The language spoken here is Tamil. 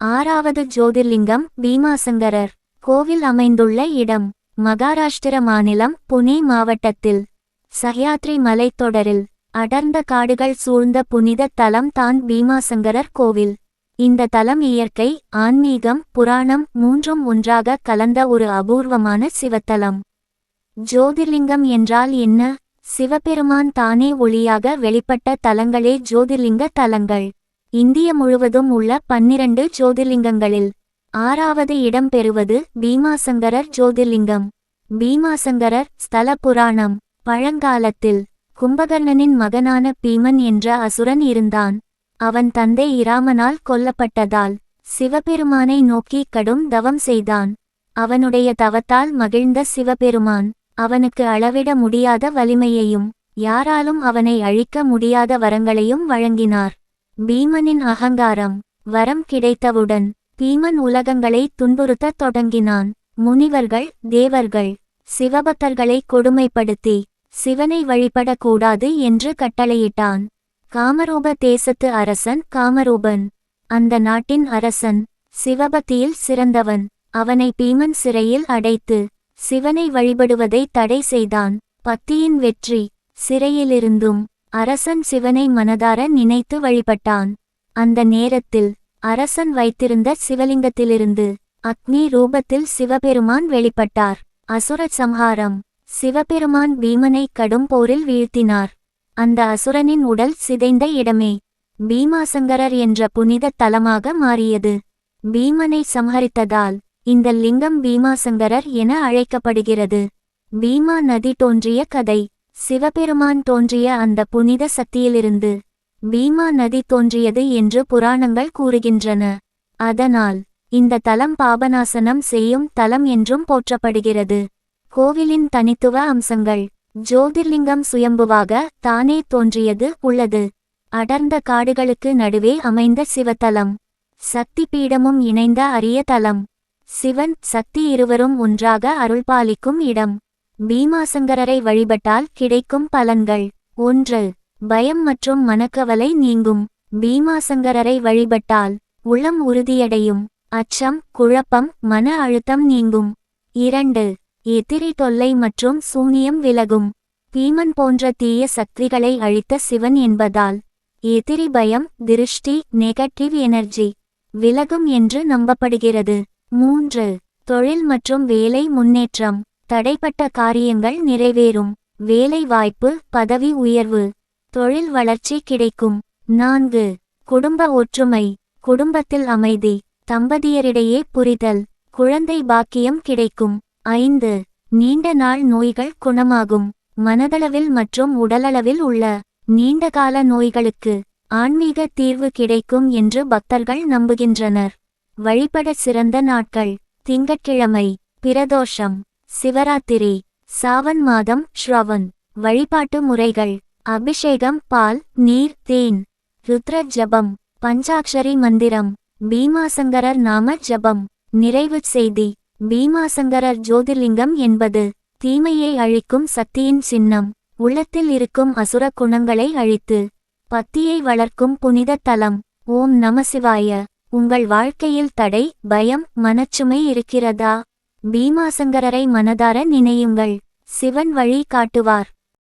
ஆறாவது ஜோதிர்லிங்கம் பீமாசங்கரர். கோவில் அமைந்துள்ள இடம் மகாராஷ்டிர மாநிலம் புனே மாவட்டத்தில். சஹ்யாத்ரி மலைத்தொடரில் அடர்ந்த காடுகள் சூழ்ந்த புனித தலம் தான் பீமாசங்கரர் கோவில். இந்த தலம் இயற்கை ஆன்மீகம் புராணம் மூன்றும் ஒன்றாக கலந்த ஒரு அபூர்வமான சிவத்தலம். ஜோதிர்லிங்கம் என்றால் என்ன? சிவபெருமான் தானே ஒளியாக வெளிப்பட்ட தலங்களே ஜோதிர்லிங்க தலங்கள். இந்திய முழுவதும் உள்ள பன்னிரண்டு ஜோதிர்லிங்கங்களில் ஆறாவது இடம் பெறுவது பீமாசங்கரர் ஜோதிர்லிங்கம். பீமாசங்கரர் ஸ்தல புராணம் பழங்காலத்தில் கும்பகர்ணனின் மகனான பீமன் என்ற அசுரன் இருந்தான். அவன் தந்தை இராமனால் கொல்லப்பட்டதால் சிவபெருமானை நோக்கி கடும் தவம் செய்தான். அவனுடைய தவத்தால் மகிழ்ந்த சிவபெருமான் அவனுக்கு அளவிட முடியாத வலிமையையும் யாராலும் அவனை அழிக்க முடியாத வரங்களையும் வழங்கினார். பீமனின் அகங்காரம் வரம் கிடைத்தவுடன் பீமன் உலகங்களை துன்புறுத்தத் தொடங்கினான். முனிவர்கள் தேவர்கள் சிவபக்தர்களை கொடுமைப்படுத்தி சிவனை வழிபடக்கூடாது என்று கட்டளையிட்டான். காமரூப தேசத்து அரசன் காமரூபன். அந்த நாட்டின் அரசன் சிவபக்தியில் சிறந்தவன். அவனை பீமன் சிறையில் அடைத்து சிவனை வழிபடுவதை தடை செய்தான். பக்தியின் வெற்றி சிறையிலிருந்தும் அரசன் சிவனை மனதார நினைத்து வழிபட்டான். அந்த நேரத்தில் அரசன் வைத்திருந்த சிவலிங்கத்திலிருந்து அக்னி ரூபத்தில் சிவபெருமான் வெளிப்பட்டார். அசுர சம்ஹாரம் சிவபெருமான் பீமனை கடும் போரில் வீழ்த்தினார். அந்த அசுரனின் உடல் சிதைந்த இடமே பீமாசங்கரர் என்ற புனித தலமாக மாறியது. பீமனை சம்ஹரித்ததால் இந்த லிங்கம் பீமாசங்கரர் என அழைக்கப்படுகிறது. பீமா நதி தோன்றிய கதை. சிவபெருமான் தோன்றிய அந்த புனித சக்தியிலிருந்து பீமா நதி தோன்றியது என்று புராணங்கள் கூறுகின்றன. அதனால் இந்த தலம் பாபநாசனம் செய்யும் தலம் என்றும் போற்றப்படுகிறது. கோவிலின் தனித்துவ அம்சங்கள் ஜோதிர்லிங்கம் சுயம்புவாக தானே தோன்றியது உள்ளது. அடர்ந்த காடுகளுக்கு நடுவே அமைந்த சிவத்தலம். சக்தி பீடமும் இணைந்த அரிய தலம். சிவன் சக்தி இருவரும் ஒன்றாக அருள்பாலிக்கும் இடம். பீமாசங்கரரை வழிபட்டால் கிடைக்கும் பலன்கள். ஒன்று பயம் மற்றும் மனக்கவலை நீங்கும். பீமாசங்கரரை வழிபட்டால் உளம் உறுதியடையும். அச்சம் குழப்பம் மன அழுத்தம் நீங்கும். இரண்டு எதிரி தொல்லை மற்றும் சூனியம் விலகும். பீமன் போன்ற தீய சக்திகளை அழித்த சிவன் என்பதால் எதிரி பயம் திருஷ்டி நெகட்டிவ் எனர்ஜி விலகும் என்று நம்பப்படுகிறது. மூன்று தொழில் மற்றும் வேலை முன்னேற்றம். தடைப்பட்ட காரியங்கள் நிறைவேறும். வேலை வாய்ப்பு பதவி உயர்வு தொழில் வளர்ச்சி கிடைக்கும். நான்கு குடும்ப ஒற்றுமை குடும்பத்தில் அமைதி தம்பதியரிடையே புரிதல் குழந்தை பாக்கியம் கிடைக்கும். ஐந்து நீண்ட நாள் நோய்கள் குணமாகும். மனதளவில் மற்றும் உடலளவில் உள்ள நீண்டகால நோய்களுக்கு ஆன்மீக தீர்வு கிடைக்கும் என்று பக்தர்கள் நம்புகின்றனர். வழிபட சிறந்த நாட்கள் திங்கட்கிழமை பிரதோஷம். சிவராத்திரி சாவன் மாதம் ஸ்ரவன். வழிபாட்டு முறைகள் அபிஷேகம் பால் நீர் தேன். ருத்ர ஜபம் பஞ்சாக்ஷரி மந்திரம். பீமாசங்கரர் நாம ஜபம் நிறைவு செய்தி. பீமாசங்கரர் ஜோதிர்லிங்கம் என்பது தீமையை அழிக்கும் சக்தியின் சின்னம். உள்ளத்தில் இருக்கும் அசுர குணங்களை அழித்து பக்தியை வளர்க்கும் புனித தலம். ஓம் நமசிவாய உங்கள் வாழ்க்கையில் தடை பயம் மனச்சுமை இருக்கிறதா? பீமாசங்கரரை மனதார நினையுங்கள். சிவன் வழி காட்டுவார்.